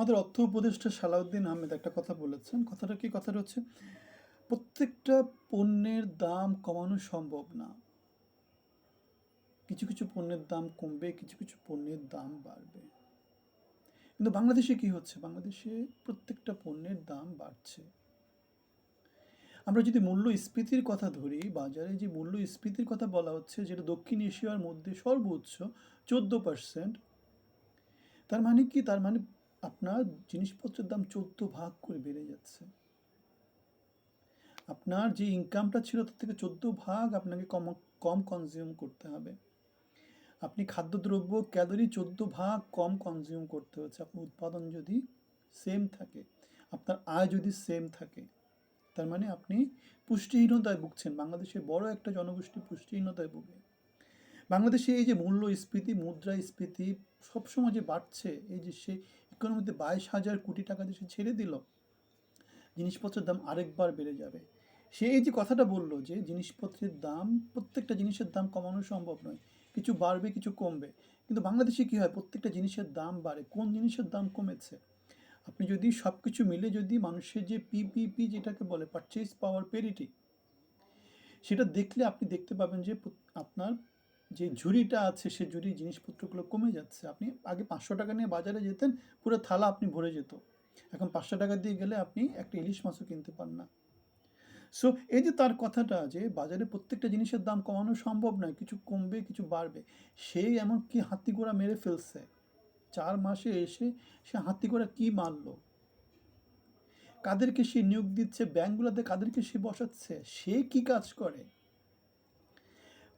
আমাদের অর্থ উপদেষ্টা সালাউদ্দিন আহমেদ একটা কথা বলেছেন। কথাটা কি? কথাটা হচ্ছে, প্রত্যেকটা পণ্যের দাম কমানো সম্ভব না। কিছু কিছু পণ্যের দাম কমবে, কিছু কিছু পণ্যের দাম বাড়বে। কিন্তু বাংলাদেশে কি হচ্ছে? বাংলাদেশে প্রত্যেকটা পণ্যের দাম বাড়ছে। আমরা যদি মূল্যস্ফীতির কথা ধরি, বাজারে যে মূল্যস্ফীতির কথা বলা হচ্ছে, যেটা দক্ষিণ এশিয়ার মধ্যে সর্বোচ্চ, চোদ্দ পার্সেন্ট তার মানে কি? তার মানে আপনার জিনিসপত্রের দাম চোদ্দ ভাগ করে বেড়ে যাচ্ছে। আপনার যে ইনকামটা ছিল তার থেকে চোদ্দ ভাগ আপনাকে কম কম কনজিউম করতে হবে। আপনি খাদ্যদ্রব্য ক্যালোরি চোদ্দ ভাগ কম কনজিউম করতে হচ্ছে। আপনার উৎপাদন যদি সেম থাকে, আপনার আয় যদি সেম থাকে, তার মানে আপনি পুষ্টিহীনতায় ভুগছেন। বাংলাদেশের বড় একটা জনগোষ্ঠী পুষ্টিহীনতায় ভুগে। বাংলাদেশে এই যে মূল্যস্ফীতি, মুদ্রাস্ফীতি সবসময় যে বাড়ছে, এই যে সে ইকোনমিতে বাইশ হাজার কোটি টাকা দেশে ছেড়ে দিল, জিনিসপত্রের দাম আরেকবার বেড়ে যাবে। সে এই যে কথাটা বলল যে জিনিসপত্রের দাম, প্রত্যেকটা জিনিসের দাম কমানো সম্ভব নয়, কিছু বাড়বে, কিছু কমবে। কিন্তু বাংলাদেশে কী হয়? প্রত্যেকটা জিনিসের দাম বাড়ে। কোন জিনিসের দাম কমেছে? আপনি যদি সব কিছু মিলে যদি মানুষের যে পিপিপি যেটাকে বলে পারচেজ পাওয়ার পেরিটি সেটা দেখলে আপনি দেখতে পাবেন যে আপনার যে ঝুড়িটা আছে, সে ঝুড়ি জিনিসপত্রগুলো কমে যাচ্ছে। আপনি আগে পাঁচশো টাকা নিয়ে বাজারে যেতেন, পুরো থালা আপনি ভরে যেত। এখন পাঁচশো টাকা দিয়ে গেলে আপনি একটা ইলিশ মাছও কিনতে পান না। সো এই যে তার কথাটা যে বাজারে প্রত্যেকটা জিনিসের দাম কমানো সম্ভব নয়, কিছু কমবে, কিছু বাড়বে, সেই এমন কি হাতি ঘোড়া মেরে ফেলছে? চার মাসে এসে সে হাতি ঘোড়া কী মারলো? কাদেরকে সে নিয়োগ দিচ্ছে? ব্যাংকগুলোতে কাদেরকে সে বসাচ্ছে? সে কি কাজ করে?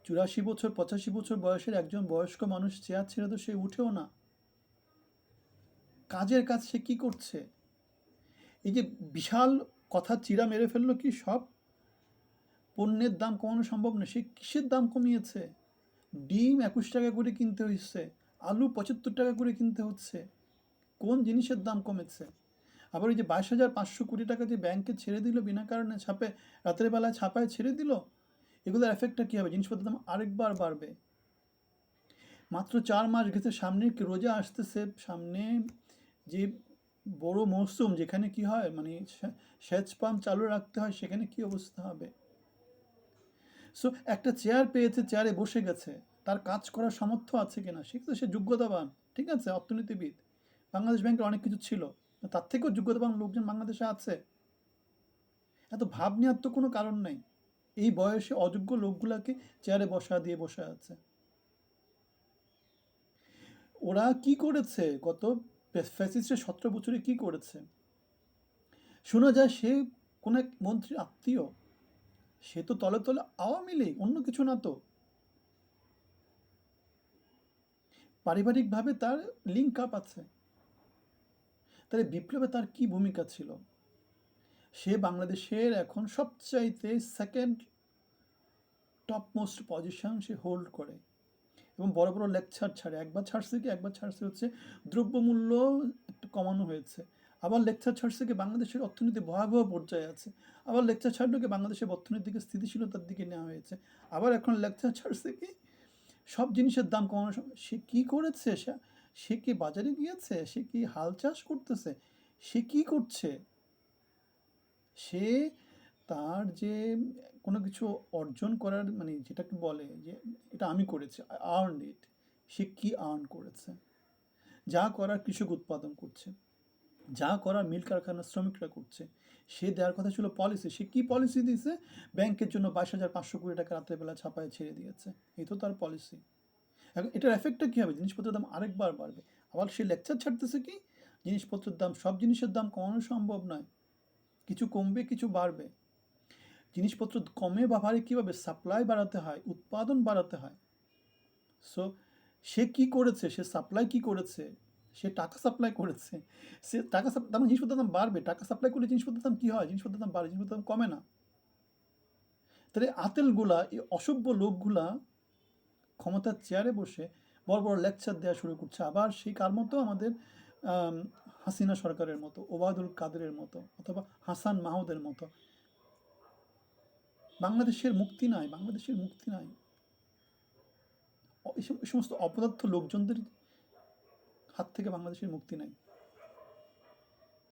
চুরাশি বছর, পঁচাশি বছর বয়সের একজন বয়স্ক মানুষ চেয়ার ছেড়ে তো সে উঠেও না। কাজের কাজ সে কী করছে? এই যে বিশাল কথা চিরা মেরে ফেলল কি সব? পণ্যের দাম কমানো সম্ভব না, সে কিসের দাম কমিয়েছে? ডিম একুশ টাকা করে কিনতে হচ্ছে, আলু পঁচাত্তর টাকা করে কিনতে হচ্ছে, কোন জিনিসের দাম কমেছে? আবার ওই যে বাইশ হাজার পাঁচশো কোটি টাকা যে ব্যাংকে ছেড়ে দিল, বিনা কারণে ছাপে, রাতের বেলায় ছাপায় ছেড়ে দিল এগুলোর এফেক্টটা কী হবে? জিনিসপত্রের দাম আরেকবার বাড়বে। মাত্র চার মাস গেছে, সামনে কি রোজা আসতেছে? সামনে যে বড় মরশুম যেখানে কি হয়? মানে সেচ পাম্প চালু রাখতে হয়, সেখানে কি অবস্থা হবে? সো একটা চেয়ার পেয়েছে চেয়ারে বসে গেছে। তার কাজ করার সামর্থ্য আছে কিনা? সে তো সে যোগ্যতাবান, ঠিক আছে? অর্থনীতিবিদ। বাংলাদেশ ব্যাংকের অনেক কিছু ছিল। তার থেকেও যোগ্যতাবান লোকজন বাংলাদেশে আছে। এত ভাব নেওয়ার তো কোনো কারণ নেই। এই বয়সে অযোগ্য লোকগুলাকে চেয়ারে বসা দিয়ে বসে আছে। ওরা কি করেছে? গত ফ্যাসিস্টের সতেরো বছরে কি করেছে? শোনা যায় সে কোনো এক মন্ত্রীর আত্মীয়। সে তো তলে তলে আওয়ামী লীগ, অন্য কিছু না তো। পারিবারিকভাবে তার লিঙ্ক আপ আছে। তাহলে বিপ্লবে তার কি ভূমিকা ছিল? সে বাংলাদেশের এখন সবচাইতে সেকেন্ড টপ মোস্ট পজিশন সে হোল্ড করে। এবং বড় বড় লেকচার ছাড়ে। একবার ছাড়ছে কি? একবার ছাড়ছে হচ্ছে দ্রব্যমূল্য একটু কমানো হয়েছে। আবার লেকচার ছাড়ছে কি? বাংলাদেশের অর্থনীতি ভয়াবহ পর্যায়ে আছে। আবার লেকচার ছাড়লো কি? বাংলাদেশের অর্থনীতিকে স্থিতিশীলতার দিকে নেওয়া হয়েছে। আবার এখন লেকচার ছাড়ছে কি? সব জিনিসের দাম সময় সে কী করেছে? সে সে কি বাজারে গিয়েছে? সে কি হাল চাষ করতেছে? সে কি করছে? সে তার যে কোনো কিছু অর্জন করার মানে যেটাকে বলে যে এটা আমি করেছি আর্ন ইট সে কি আর্ন করেছে? যা করার কৃষক উৎপাদন করছে, যা করার মিল কারখানার শ্রমিকরা করছে, সে দেওয়ার কথা ছিল পলিসি সে কি পলিসি দিয়েছে? ব্যাংকের জন্য বাইশ হাজার পাঁচশো কোটি টাকা রাত্রেবেলা ছাপায় ছেড়ে দিয়েছে, এই তো তার পলিসি এখন এটার এফেক্টটা কী হবে? জিনিসপত্রের দাম আরেকবার বাড়বে। আবার সে লেকচার ছাড়তেছে কি? জিনিসপত্রের দাম, সব জিনিসের দাম কমানো সম্ভব নয়। কিছু কমবে কিছু বাড়বে। জিনিসপত্র কমে বা বাড়ে কীভাবে? সাপ্লাই বাড়াতে হয় উৎপাদন বাড়াতে হয়। সো সে কি করেছে? সে সাপ্লাই কি করেছে? সে টাকা সাপ্লাই করেছে। সে টাকা তার মানে জিনিসপত্রের দাম বাড়বে। টাকা সাপ্লাই করলে জিনিসপত্রের দাম কী হয়? জিনিসপত্রের দাম বাড়ে জিনিসপত্রের দাম কমে না। তাহলে আতেলগুলা এই অসভ্য লোকগুলা ক্ষমতার চেয়ারে বসে বড় বড় লেকচার দেওয়া শুরু করছে। আবার সেই কার মতো আমাদের আম, হাসিনা সরকারের মতো, ওবায়দুল কাদেরের মতো, অথবা হাসান মাহমুদের মতো। বাংলাদেশের মুক্তি নাই, বাংলাদেশের মুক্তি নাই। এই সমস্ত অপদার্থ লোকজনদের হাত থেকে বাংলাদেশের মুক্তি নাই।